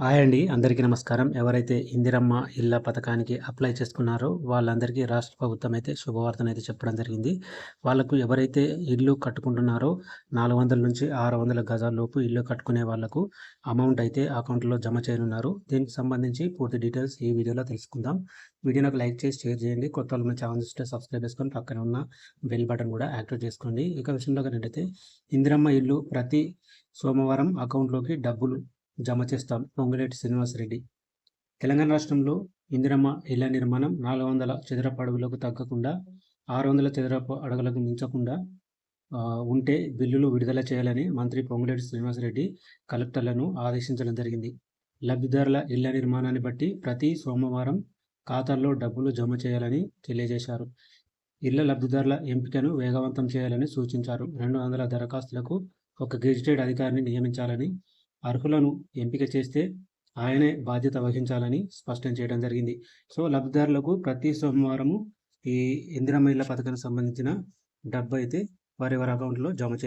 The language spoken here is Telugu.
హాయ్ అండి. అందరికీ నమస్కారం. ఎవరైతే ఇందిరమ్మ ఇళ్ళ పథకానికి అప్లై చేసుకున్నారో వాళ్ళందరికీ రాష్ట్ర ప్రభుత్వం అయితే శుభవార్తను అయితే చెప్పడం జరిగింది. వాళ్ళకు ఎవరైతే ఇల్లు కట్టుకుంటున్నారో నాలుగు వందల నుంచి ఆరు వందల గజాల లోపు ఇల్లు కట్టుకునే వాళ్ళకు అమౌంట్ అయితే అకౌంట్లో జమ చేయనున్నారు. దీనికి సంబంధించి పూర్తి డీటెయిల్స్ ఈ వీడియోలో తెలుసుకుందాం. వీడియోకి లైక్ చేసి షేర్ చేయండి. కొత్త వాళ్ళు ఛానల్ చూస్తే సబ్స్క్రైబ్ చేసుకొని పక్కన ఉన్న బెల్ బటన్ కూడా యాక్టివేట్ చేసుకోండి. ఇక విషయంలో ఏంటంటే ఇందిరమ్మ ఇల్లు ప్రతి సోమవారం అకౌంట్లోకి డబ్బులు జమ చేస్తాం. పొంగులేటి శ్రీనివాసరెడ్డి. తెలంగాణ రాష్ట్రంలో ఇందిరమ్మ ఇళ్ళ నిర్మాణం నాలుగు వందల చదరపు అడుగులకు తగ్గకుండా ఆరు వందల చదరపు అడుగులకు మించకుండా ఉంటే బిల్లులు విడుదల చేయాలని మంత్రి పొంగులేటి శ్రీనివాసరెడ్డి కలెక్టర్లను ఆదేశించడం జరిగింది. లబ్ధిదారుల ఇళ్ళ నిర్మాణాన్ని బట్టి ప్రతి సోమవారం ఖాతాల్లో డబ్బులు జమ చేయాలని తెలియజేశారు. ఇళ్ళ లబ్ధిదారుల ఎంపికను వేగవంతం చేయాలని సూచించారు. రెండు వందల దరఖాస్తులకు ఒక గెజిటెడ్ అధికారిని నియమించాలని అర్హులను ఎంపిక చేస్తే ఆయనే బాధ్యత వహించాలని స్పష్టం చేయడం జరిగింది. సో లబ్ధిదారులకు ప్రతి సోమవారము ఈ ఇందిరమ్మ ఇళ్ళ పథకానికి సంబంధించిన డబ్బు అయితే వారి వారి అకౌంట్లో జమ చే